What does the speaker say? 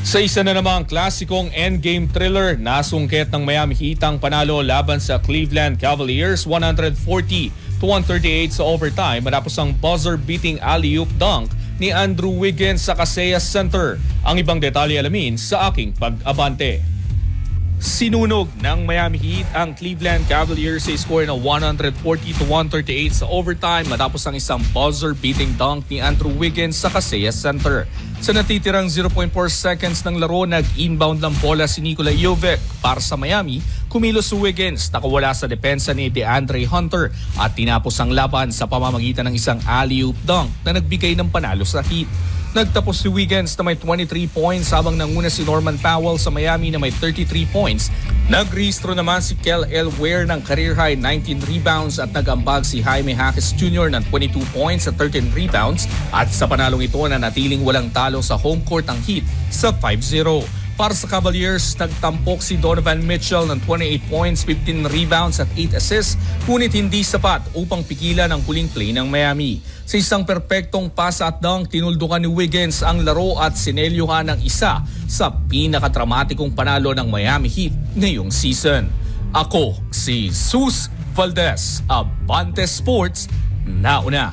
Sa isa na namang klasikong endgame thriller, nasungkit ng Miami Heat ang panalo laban sa Cleveland Cavaliers 140 to 138 sa overtime matapos ang buzzer-beating alley-oop dunk ni Andrew Wiggins sa Casillas Center. Ang ibang detalye alamin sa aking pag-abante. Sinunog ng Miami Heat ang Cleveland Cavaliers sa score na 140 to 138 sa overtime matapos ang isang buzzer-beating dunk ni Andrew Wiggins sa Casillas Center. Sa natitirang 0.4 seconds ng laro, nag-inbound ng bola si Nikola Jovic para sa Miami. Kumilos si Wiggins, nakawala sa depensa ni DeAndre Hunter at tinapos ang laban sa pamamagitan ng isang alley-oop dunk na nagbigay ng panalo sa Heat. Nagtapos si Wiggins na may 23 points habang nanguna si Norman Powell sa Miami na may 33 points. Nagrehistro naman si Kel L. Ware ng career high 19 rebounds at nagambag si Jaime Jaquez Jr. ng 22 points at 13 rebounds at sa panalong ito na natiling walang talo sa home court ang Heat sa 5-0. Para sa Cavaliers, nagtampok si Donovan Mitchell ng 28 points, 15 rebounds at 8 assists, ngunit hindi sapat upang pigilan ang huling play ng Miami. Sa isang perpektong pasa at dunk, tinuldukan ni Wiggins ang laro at sinelyuhan ng isa sa pinakadramatikong panalo ng Miami Heat ngayong season. Ako si Sus Valdez, Abante Sports, nauna.